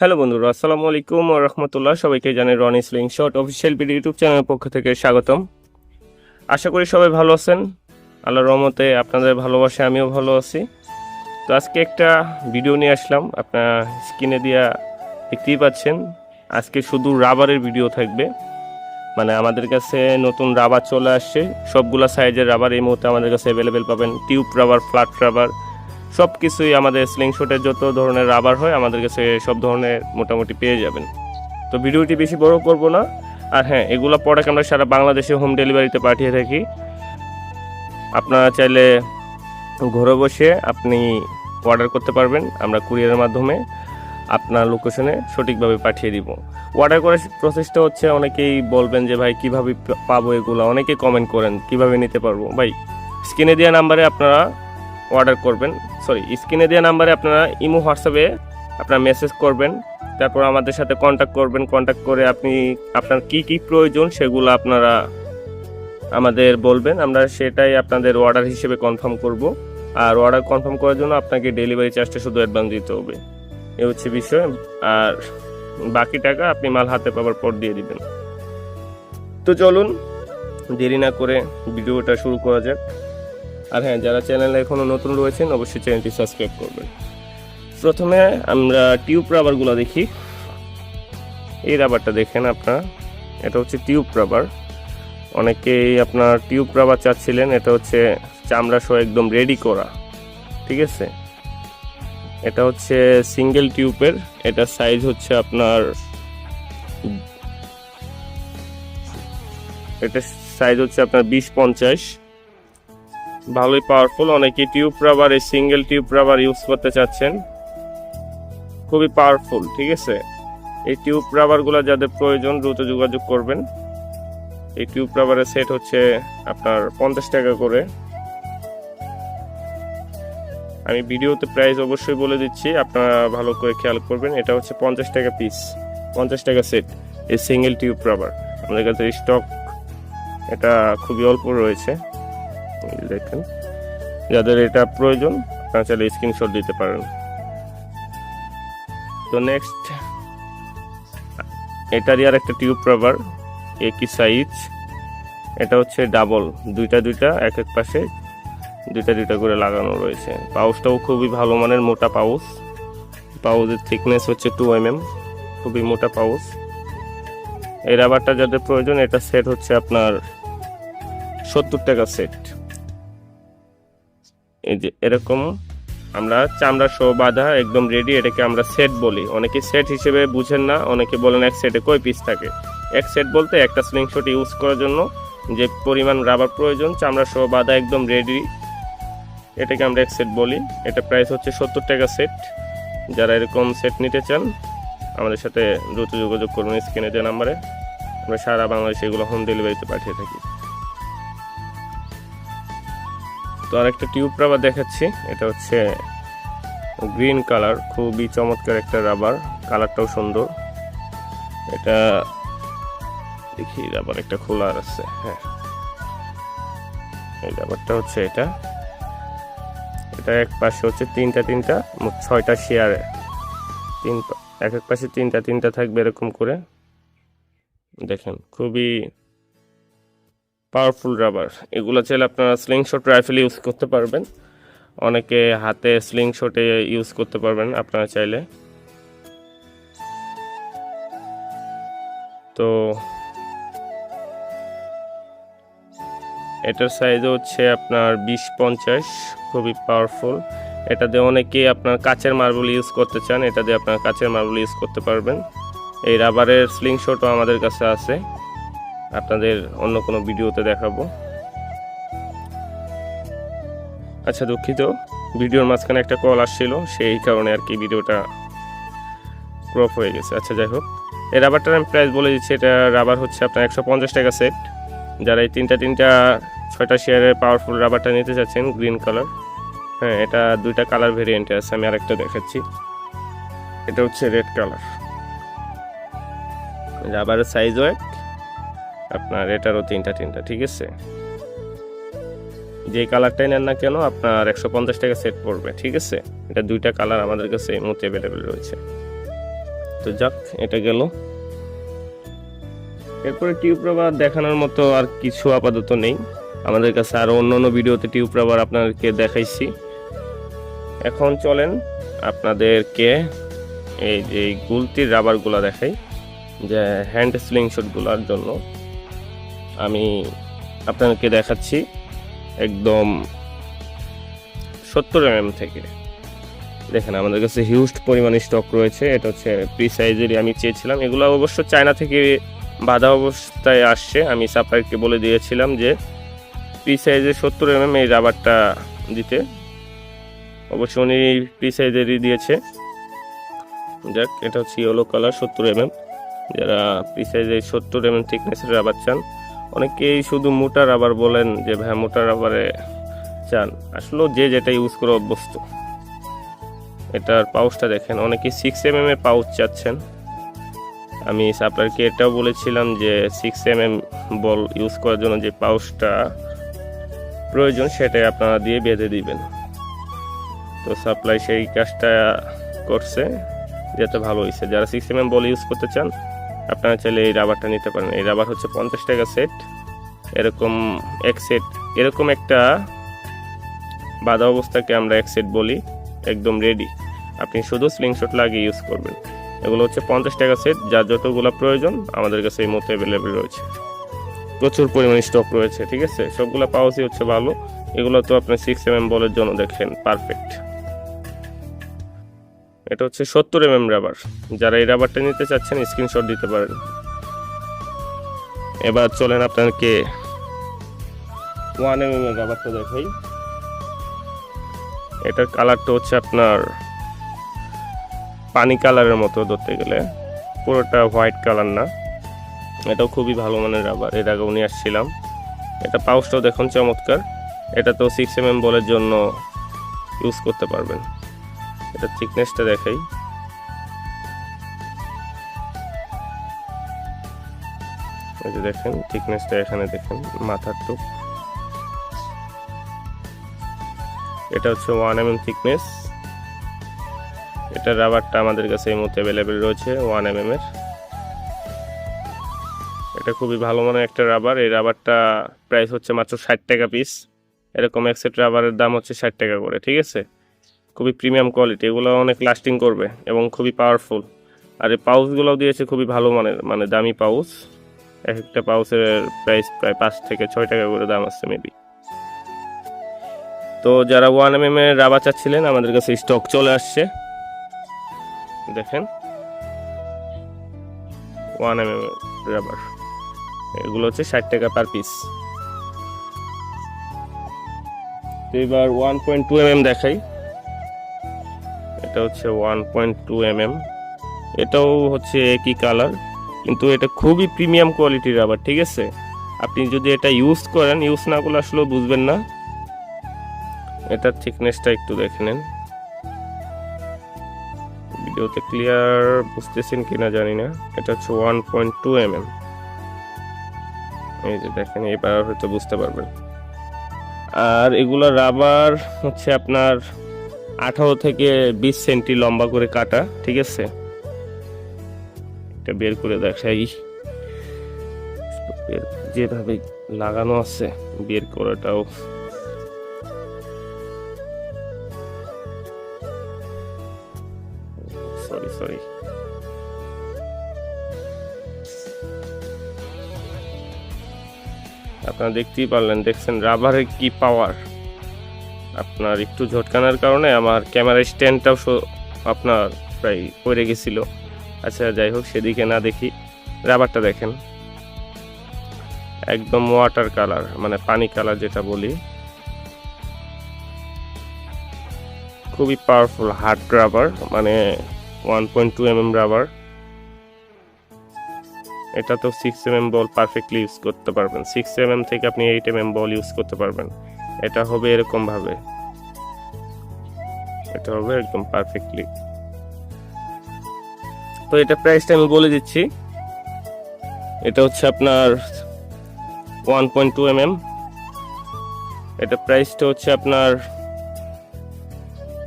Hello বন্ধুরা, আসসালামু আলাইকুম রহমতুল্লাহ। সবাইকে জানাই Rony sling shot official BD YouTube চ্যানেলের পক্ষ থেকে স্বাগতম। আশা করি সবাই ভালো আছেন। আল্লাহর রহমতে আপনাদের ভালোবাসে আমিও ভালো আছি। তো আজকে একটা ভিডিও নিয়ে আসলাম। আপনার স্ক্রিনে দিয়া দেখতেই পাচ্ছেন, আজকে শুধু রাবারের ভিডিও থাকবে। মানে আমাদের কাছে নতুন রাবার চলে আসছে। সবগুলা সাইজের রাবার এই মুহূর্তে আমাদের কাছে অ্যাভেলেবেল পাবেন। টিউব রাবার, ফ্ল্যাট রাবার সব কিছুই আমাদের স্লিংশটের যত ধরনের রাবার হয়, আমাদের কাছে সব ধরনের মোটামুটি পেয়ে যাবেন। তো ভিডিওটি বেশি বড় করব না। আর হ্যাঁ এগুলো প্রোডাক্ট আমরা সারা বাংলাদেশে হোম ডেলিভারিতে পাঠিয়ে থাকি। আপনারা চাইলে ঘরে বসে আপনি অর্ডার করতে পারবেন, আমরা কুরিয়ারের মাধ্যমে আপনার লোকেশনে সঠিকভাবে পাঠিয়ে দিব। অর্ডার করার প্রসেসটা হচ্ছে, অনেকেই বলবেন যে, ভাই, কীভাবে পাবো এগুলো? অনেকেই কমেন্ট করেন, কীভাবে নিতে পারব? ভাই স্ক্রিনে দেওয়া নাম্বারে আপনারা অর্ডার করবেন। সরি স্ক্রিনে দেওয়া নাম্বারে আপনারা ইমো, হোয়াটসঅ্যাপে আপনারা মেসেজ করবেন। তারপর আমাদের সাথে কন্ট্যাক্ট করবেন। কন্ট্যাক্ট করে আপনি আপনার কি কি প্রয়োজন সেগুলো আপনারা আমাদের বলবেন। আমরা সেটাই আপনাদের অর্ডার হিসেবে কনফার্ম করব। আর অর্ডার কনফার্ম করার জন্য আপনাকে ডেলিভারি চার্জটা শুধু অ্যাডভান্স দিতে হবে। এ হচ্ছে বিষয়। আর বাকি টাকা আপনি মাল হাতে পাওয়ার পর দিয়ে দিবেন। তো চলুন, দেরি না করে ভিডিওটা শুরু করা যাক। আর হ্যাঁ যারা চ্যানেলে এখনও নতুন রয়েছেন, অবশ্যই চ্যানেলটি সাবস্ক্রাইব করবেন। প্রথমে আমরা টিউব রাবারগুলো দেখি। এই রাবারটা দেখেন আপনারা, এটা হচ্ছে টিউব রাবার অনেকেই আপনার টিউব রাবার চাচ্ছিলেন, এটা হচ্ছে চামড়া সহ একদম রেডি করা। ঠিক আছে? এটা হচ্ছে সিঙ্গেল টিউবের এটা সাইজ হচ্ছে আপনার, এটা সাইজ হচ্ছে আপনার বিশ পঞ্চাশ। ভালোই পাওয়ারফুল অনেকে টিউব রাবার এই সিঙ্গেল টিউব রাবার ইউজ করতে চাচ্ছেন। খুবই পাওয়ারফুল ঠিক আছে? এই টিউব রাবারগুলো যাদের প্রয়োজন দ্রুত যোগাযোগ করবেন। এই টিউব রাবারের সেট হচ্ছে আপনার পঞ্চাশ টাকা করে। আমি ভিডিওতে প্রাইস অবশ্যই বলে দিচ্ছি, আপনারা ভালো করে খেয়াল করবেন। এটা হচ্ছে পঞ্চাশ টাকা পিস পঞ্চাশ টাকা সেট এই সিঙ্গেল টিউব রাবার আমাদের কাছে স্টক এটা খুবই অল্প রয়েছে। দেখেন। যাদের এটা প্রয়োজন, তারা চাইলে স্ক্রিনশট দিতে পারেন। তো নেক্সট এটারই আর একটা টিউব রাবার একই সাইজ এটা হচ্ছে ডাবল দুইটা দুইটা, এক এক পাশে দুইটা দুইটা করে লাগানো রয়েছে। পাউচটাও খুবই ভালো মানের, মোটা পাউচ পাউচের থিকনেস হচ্ছে টু এম এম খুবই মোটা পাউচ এই রাবারটা যাদের প্রয়োজন, এটা সেট হচ্ছে আপনার সত্তর টাকা সেট এই যে এরকম আমরা চামড়া সহ বাঁধা একদম রেডি এটাকে আমরা সেট বলি। অনেকে সেট হিসেবে বুঝেন না, অনেকে বলেন এক সেটে কয় পিস থাকে? এক সেট বলতে একটা স্লিংশট ইউজ করার জন্য যে পরিমাণ রাবার প্রয়োজন, চামড়া সহ বাঁধা একদম রেডি এটাকে আমরা এক সেট বলি। এটা প্রাইস হচ্ছে সত্তর টাকা সেট যারা এরকম সেট নিতে চান, আমাদের সাথে দ্রুত যোগাযোগ করুন স্ক্রিনে যে নাম্বারে আমরা সারা বাংলাদেশে এগুলো হোম ডেলিভারিতে পাঠিয়ে থাকি। তো আরেকটা টিউব রাবার দেখাচ্ছি। এটা হচ্ছে গ্রিন কালার, খুবই চমৎকার একটা রাবার, কালারটাও সুন্দর। এটা দেখি, রাবার একটা খোলার আছে হ্যাঁ। এই রাবারটা হচ্ছে এটা। এটা এক পাশে হচ্ছে তিনটা তিনটা, মোট ছয়টা শেয়ারে। তিন এক এক পাশে তিনটা তিনটা থাকবে এরকম করে। দেখেন, খুবই পাওয়ারফুল রাবার এগুলো চাইলে আপনারা স্লিং শট রাইফেল ইউজ করতে পারবেন। অনেকে হাতে স্লিং শটে ইউজ করতে পারবেন আপনারা চাইলে। তো এটার সাইজ হচ্ছে আপনার বিশ পঞ্চাশ, খুবই পাওয়ারফুল এটা দিয়ে অনেকেই আপনার কাচের মার্বেল ইউজ করতে চান, এটা দিয়ে আপনার কাচের মার্বেল ইউজ করতে পারবেন। এই রাবারের স্লিং শটও আমাদের কাছে আছে। আপনাদের অন্য কোনো ভিডিওতে দেখাবো। আচ্ছা দুঃখিত। ভিডিওর মাঝখানে একটা কল আসছিল, সেই কারণে আর কি ভিডিওটা ক্রপ হয়ে গেছে। আচ্ছা যাই হোক। এই রাবারটার আমি প্রাইস বলে দিচ্ছি, এটা রাবার হচ্ছে আপনার একশো পঞ্চাশ টাকা সেট যারা এই তিনটা তিনটা, ছয়টা শেয়ারের পাওয়ারফুল রাবারটা নিতে চাচ্ছেন গ্রিন কালার হ্যাঁ এটা দুইটা কালার ভেরিয়েন্টে আছে, আমি আরেকটা দেখাচ্ছি। এটা হচ্ছে রেড কালার রাবারের সাইজও এক আপনার এটারও তিনটা তিনটা, ঠিক আছে? যে কালারটাই নেন না কেন আপনার একশো পঞ্চাশ টাকা সেট পড়বে, ঠিক আছে? এটা দুইটা কালার আমাদের কাছে এই মুহূর্তে অ্যাভেলেবেল রয়েছে। তো যাক, এটা গেল। এরপরে টিউব রাবার দেখানোর মতো আর কিছু আপাতত নেই। আমাদের কাছে আরও অন্য অন্য ভিডিওতে টিউব রাবার আপনাদেরকে দেখাইছি। এখন চলেন আপনাদেরকে এই যে গুলতির রাবারগুলো দেখাই, যে হ্যান্ড স্লিং শটগুলোর জন্য। আমি আপনাদেরকে দেখাচ্ছি একদম সত্তর এম থেকে। দেখেন, আমাদের কাছে হিউজ পরিমাণে স্টক রয়েছে। এটা হচ্ছে প্রি সাইজেরই আমি চেয়েছিলাম। এগুলো অবশ্য চায়না থেকে বাধা অবস্থায় আসছে। আমি সাপ্লাইকে বলে দিয়েছিলাম যে প্রি সাইজের সত্তর এম এই রাবারটা দিতে। অবশ্য উনি প্রি সাইজেরই দিয়েছে। যাক, এটা হচ্ছে ইয়েলো কালার সত্তর এম যারা প্রি সাইজের সত্তর এম থিকনেসের রাবার চান অনেকেই শুধু মোটা রাবার বলেন যে, ভাই মোটা রাবারে চান। আসলেও যে যেটা ইউজ করে অভ্যস্ত। এটার পাউচটা দেখেন অনেকে সিক্স এম এম এর পাউচ চাচ্ছেন। আমি সাপ্লাইকে এটাও বলেছিলাম যে six M M ball use করার জন্য যে পাউচটা প্রয়োজন, সেটাই আপনারা দিয়ে বেঁধে দিবেন। তো সাপ্লাই সেই কাজটা করছে, যেতে ভালো হয়েছে যারা six M M ball use করতে চান আপনারা চাইলে এই রাবারটা নিতে পারেন। এই রাবার হচ্ছে পঞ্চাশ টাকা সেট এরকম এক সেট এরকম একটা বাধা অবস্থাকে আমরা এক সেট বলি, একদম রেডি আপনি শুধু স্লিংশট লাগিয়ে ইউজ করবেন। এগুলো হচ্ছে পঞ্চাশ টাকা সেট যা যতগুলো প্রয়োজন আমাদের কাছে এই মতো অ্যাভেলেবেল রয়েছে। প্রচুর পরিমাণে স্টক রয়েছে, ঠিক আছে? সবগুলো পাওয়াসই হচ্ছে ভালো। এগুলো তো আপনি সিক্স এম এম বলের জন্য দেখেন পারফেক্ট এটা হচ্ছে সত্তর এম এম রাবার যারা এই রাবারটা নিতে চাচ্ছেন স্ক্রিনশট দিতে পারেন। এবার চলেন আপনাকে ওয়ান এম এম এর রাবারটা দেখাই। এটার কালারটা হচ্ছে আপনার পানি কালারের মতো ধরতে গেলে। পুরোটা হোয়াইট কালার না। এটাও খুবই ভালো মানের রাবার এর আগেও নিয়ে আসছিলাম। এটা পাউচটাও দেখুন চমৎকার। এটা তো সিক্স এম এম বলের জন্য ইউজ করতে পারবেন। এটা থিকনেসটা দেখাই। এই যে দেখেন থিকনেসটা এখানে দেখেন, মাথার টুক। এটা হচ্ছে ওয়ান এম এম থিকনেস এটা রাবারটা আমাদের কাছে এই মুহূর্তে অ্যাভেলেবেল রয়েছে ওয়ান এম এম এর। এটা খুবই ভালো মানের একটা রাবার এই রাবারটা প্রাইস হচ্ছে মাত্র ষাট টাকা পিস এরকম এক সেট রাবারের দাম হচ্ছে ষাট টাকা করে, ঠিক আছে? খুবই প্রিমিয়াম কোয়ালিটি এগুলো অনেক লাস্টিং করবে এবং খুবই পাওয়ারফুল আর এই পাউচগুলোও দিয়েছে খুবই ভালো মানের মানে দামি পাউচ এক একটা পাউচের প্রাইস প্রায় পাঁচ থেকে ছয় টাকা করে দাম আছে মেবি তো যারা ওয়ান এম এম এর রাবার চাচ্ছিলেন, আমাদের কাছে স্টক চলে আসছে। দেখেন। One M M rubber. এগুলো হচ্ছে ষাট টাকা পার পিস এবার one point two M M দেখাই। এটা হচ্ছে one point two M M এটাও হচ্ছে একই কালার কিন্তু এটা খুবই প্রিমিয়াম কোয়ালিটির রাবার ঠিক আছে? আপনি যদি এটা ইউজ করেন ইউজ না করলে আসলেও বুঝবেন না। এটার থিকনেসটা একটু দেখে নেন। ভিডিওতে ক্লিয়ার বুঝতেছেন কিনা জানি না। এটা হচ্ছে one point two M M এই যে দেখেন, এবার হয়তো বুঝতে পারবেন। আর এগুলো রাবার হচ্ছে আপনার আঠারো থেকে বিশ সেন্টি লম্বা করে কাটা, ঠিক আছে? এটা বের করে দেখাই। যেভাবে লাগানো আছে, বের করাটাও। সরি সরি আপনারা দেখতেই পারলেন, দেখছেন, রাবারের কি পাওয়ার আপনার একটু ঝটকানার কারণে আমার ক্যামেরা স্ট্যান্ডটাও আপনার প্রায় পড়ে গেছিল। আচ্ছা যাই হোক, সেদিকে না দেখি। রাবারটা দেখেন। একদম ওয়াটার কালার মানে পানি কালার যেটা বলি। খুবই পাওয়ারফুল হার্ড রাবার মানে one point two M M rubber এটা তো six M M ball perfectly use করতে পারবেন। সিক্স এম এম থেকে আপনি eight M M ball use করতে পারবেন। এটা হবে এরকম ভাবে এটা হবে একদম পারফেক্টলি তো এটা প্রাইসটা আমি বলে দিচ্ছি। এটা হচ্ছে আপনার one point two M M এটা প্রাইসটা হচ্ছে আপনার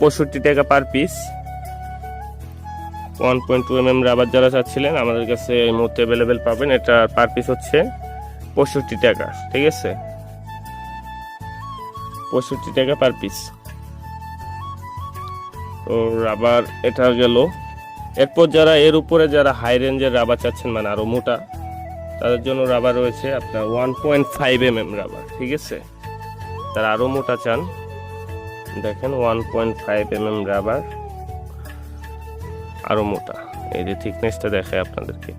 পঁয়ষট্টি টাকা per piece one point two rubber যারা চাচ্ছিলেন, আমাদের কাছে এই মুহূর্তে অ্যাভেলেবেল পাবেন। এটা পার পিস হচ্ছে পঁয়ষট্টি টাকা, ঠিক আছে? পঁয়ষট্টি টাকা পার পিস তো রাবার এটা গেল। এরপর যারা এর উপরে যারা হাই রেঞ্জের রাবার চাচ্ছেন মানে আরও মোটা, তাদের জন্য রাবার রয়েছে আপনার one point five M M rubber, ঠিক আছে? তারা আরও মোটা চান। দেখেন one point five M M rubber আরও মোটা। এই যে থিকনেসটা দেখায় আপনাদেরকে।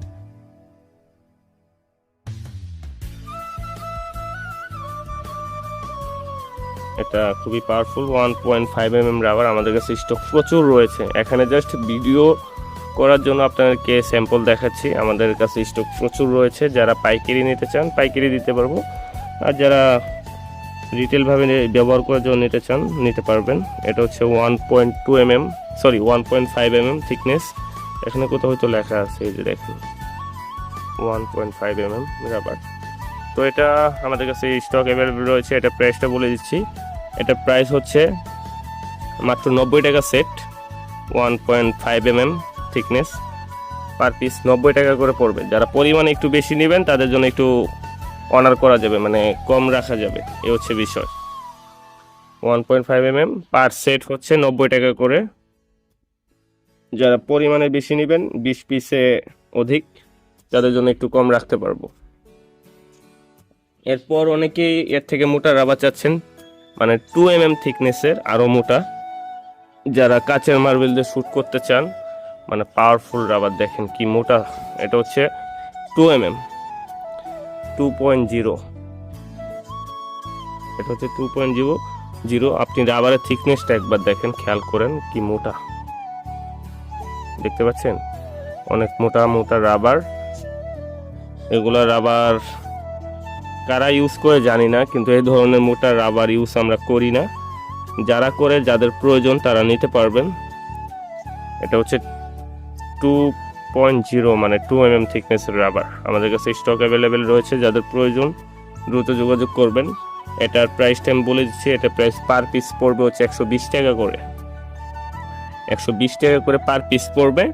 এটা খুবই powerful one point five M M rubber আমাদের কাছে স্টক প্রচুর রয়েছে। এখানে জাস্ট ভিডিও করার জন্য আপনাদেরকে স্যাম্পল দেখাচ্ছি। আমাদের কাছে স্টক প্রচুর রয়েছে। যারা পাইকারি নিতে চান, পাইকারি দিতে পারব। আর যারা রিটেলভাবে ব্যবহার করার জন্য নিতে চান, নিতে পারবেন। এটা হচ্ছে one point two M M sorry one point five M M thickness এখানে কোথাও হয়তো লেখা আছে, এই যে দেখুন। One point five M M rubber তো এটা আমাদের কাছে স্টক অ্যাভেলেবেল রয়েছে। এটা প্রাইসটা বলে দিচ্ছি। এটা প্রাইস হচ্ছে মাত্র নব্বই টাকা set one point five M M thickness per piece নব্বই টাকা করে পড়বে। যারা পরিমাণে একটু বেশি নেবেন, তাদের জন্য একটু অনার করা যাবে মানে কম রাখা যাবে, এ হচ্ছে বিষয়। One point five M M per set হচ্ছে নব্বই টাকা করে। যারা পরিমাণে বেশি নেবেন, বিশ পিসে অধিক, তাদের জন্য একটু কম রাখতে পারব। এরপর অনেকেই এর থেকে মোটা রাবার চাচ্ছেন। মানে টু এম এম থিকনেসের আরও মোটা। যারা কাচের মার্বেল দিয়ে শ্যুট করতে চান মানে পাওয়ারফুল রাবার দেখেন কি মোটা। এটা হচ্ছে two M M two point zero এটা হচ্ছে টু পয়েন্ট জিরো জিরো আপনি রাবারের থিকনেসটা একবার দেখেন, খেয়াল করেন কি মোটা। দেখতে পাচ্ছেন? অনেক মোটা মোটা রাবার এগুলো রাবার কারা ইউজ করে জানি না, কিন্তু এই ধরনের মোটা রাবার ইউজ আমরা করি না। যারা করে, যাদের প্রয়োজন, তারা নিতে পারবেন। এটা হচ্ছে টু পয়েন্ট জিরো মানে টু এম এম থিকনেসের রাবার আমাদের কাছে স্টক অ্যাভেলেবেল রয়েছে, যাদের প্রয়োজন, দ্রুত যোগাযোগ করবেন। এটার প্রাইসটা আমি বলে দিচ্ছি, এটা প্রাইস পার পিস পড়বে হচ্ছে একশো বিশ টাকা করে। একশো বিশ টাকা করে পার পিস পড়বে।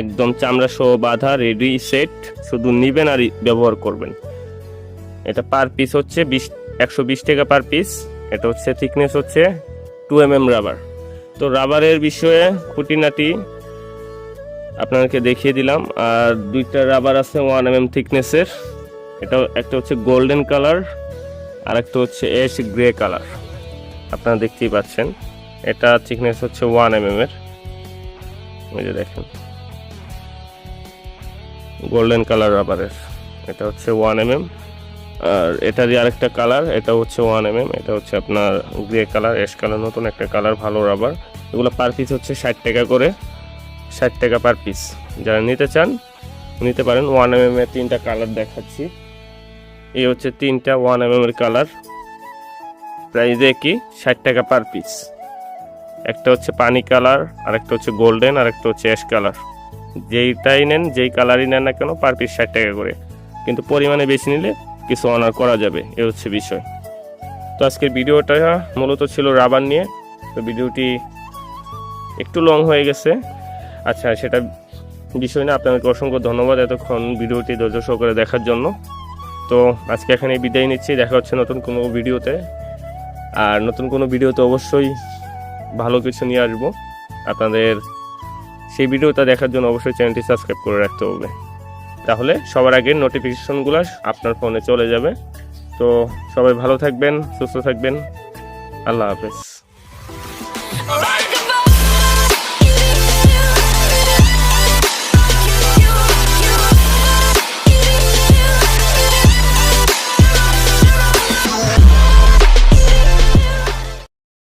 একদম চামড়া সহ বাঁধা রেডি সেট শুধু নিবেন আর ব্যবহার করবেন। এটা পার পিস হচ্ছে বিশ, একশো বিশ টাকা পার পিস এটা হচ্ছে থিকনেস হচ্ছে টু এম এম রাবার তো রাবারের বিষয়ে খুঁটিনাটি আপনাদেরকে দেখিয়ে দিলাম। আর দুইটা রাবার আছে ওয়ান এম এম থিকনেসের এটা একটা হচ্ছে গোল্ডেন কালার আর একটা হচ্ছে এস গ্রে কালার আপনারা দেখতেই পাচ্ছেন, এটা থিকনেস হচ্ছে ওয়ান এম এম এর দেখেন গোল্ডেন কালার রাবারের এটা হচ্ছে ওয়ান এম এম আর এটারই আরেকটা কালার, এটা হচ্ছে ওয়ান এম এটা হচ্ছে আপনার গ্রে কালার অ্যাশ কালার নতুন একটা কালার, ভালো রাবার এগুলো পার পিস হচ্ছে ষাট টাকা করে, ষাট টাকা পার পিস যারা নিতে চান, নিতে পারেন। ওয়ান এম এর তিনটা কালার দেখাচ্ছি। এই হচ্ছে তিনটা ওয়ান এম এর কালার। প্রাইস একই, ষাট টাকা পার পিস একটা হচ্ছে পানি কালার আর একটা হচ্ছে গোল্ডেন আর একটা হচ্ছে অ্যাশ কালার যেইটাই নেন, যেই কালারই নেন না কেন পার পিস ষাট টাকা করে। কিন্তু পরিমাণে বেশি নিলে কিছু অনার করা যাবে, এ হচ্ছে বিষয়। তো আজকের ভিডিওটা মূলত ছিল রাবার নিয়ে, তো ভিডিওটি একটু লং হয়ে গেছে। আচ্ছা সেটা বিষয় না আপনাদেরকে অসংখ্য ধন্যবাদ এতক্ষণ ভিডিওটি ধৈর্য সহকারে দেখার জন্য। তো আজকে এখানে বিদায় নিচ্ছি, দেখা হচ্ছে নতুন কোনো ভিডিওতে। আর নতুন কোনো ভিডিওতে অবশ্যই ভালো কিছু নিয়ে আসব। আপনাদের সেই ভিডিওটা দেখার জন্য অবশ্যই চ্যানেলটি সাবস্ক্রাইব করে রাখতে হবে। তাহলে সবার আগে নোটিফিকেশনগুলো আপনার ফোনে চলে যাবে। তো সবাই ভালো থাকবেন, সুস্থ থাকবেন। আল্লাহ হাফেজ।